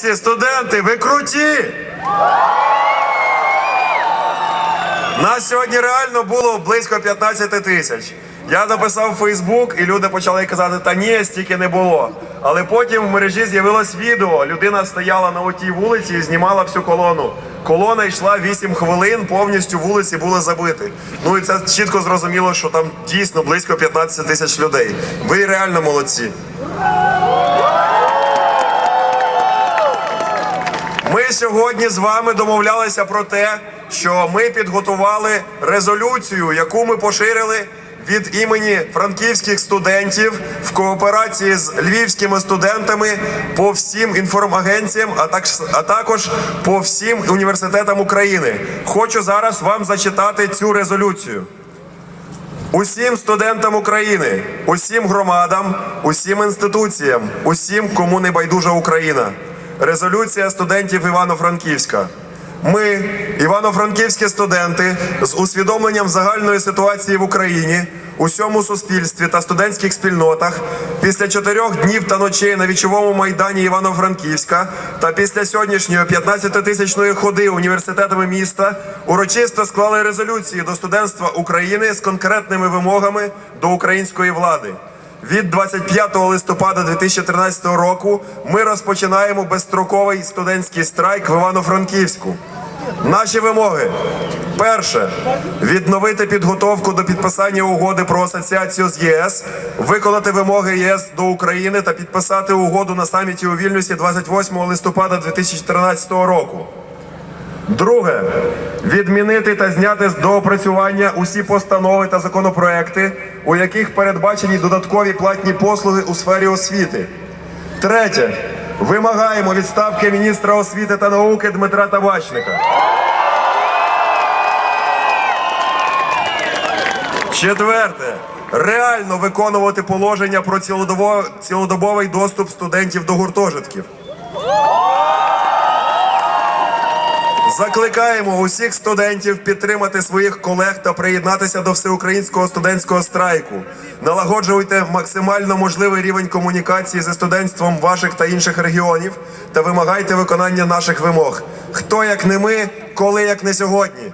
Студенти, ви круті! Нас сьогодні реально було близько 15 тисяч. Я написав Фейсбук, і люди почали казати, та ні, стільки не було. Але потім в мережі з'явилось відео. Людина стояла на отій вулиці і знімала всю колону. Колона йшла 8 хвилин, повністю вулиці були забиті. Ну і це чітко зрозуміло, що там дійсно близько 15 тисяч людей. Ви реально молодці. Сьогодні з вами домовлялися про те, що ми підготували резолюцію, яку ми поширили від імені франківських студентів в кооперації з львівськими студентами по всім інформагенціям, а також по всім університетам України. Хочу зараз вам зачитати цю резолюцію. Усім студентам України, усім громадам, усім інституціям, усім, кому не байдужа Україна. Резолюція студентів Івано-Франківська. Ми, івано-франківські студенти, з усвідомленням загальної ситуації в Україні, усьому суспільстві та студентських спільнотах, після чотирьох днів та ночей на вічовому майдані Івано-Франківська та після сьогоднішньої 15-тисячної ходи університетами міста урочисто склали резолюції до студентства України з конкретними вимогами до української влади. Від 25 листопада 2013 року ми розпочинаємо безстроковий студентський страйк в Івано-Франківську. Наші вимоги: перше відновити підготовку до підписання угоди про асоціацію з ЄС, виконати вимоги ЄС до України та підписати угоду на саміті у Вільнюсі 28 листопада 2014 року. Друге відмінити та зняти з доопрацювання усі постанови та законопроекти, у яких передбачені додаткові платні послуги у сфері освіти. Третє. Вимагаємо відставки міністра освіти та науки Дмитра Табачника. Четверте. Реально виконувати положення про цілодобовий доступ студентів до гуртожитків. Закликаємо усіх студентів підтримати своїх колег та приєднатися до всеукраїнського студентського страйку. Налагоджуйте максимально можливий рівень комунікації зі студентством ваших та інших регіонів та вимагайте виконання наших вимог. Хто як не ми, коли як не сьогодні.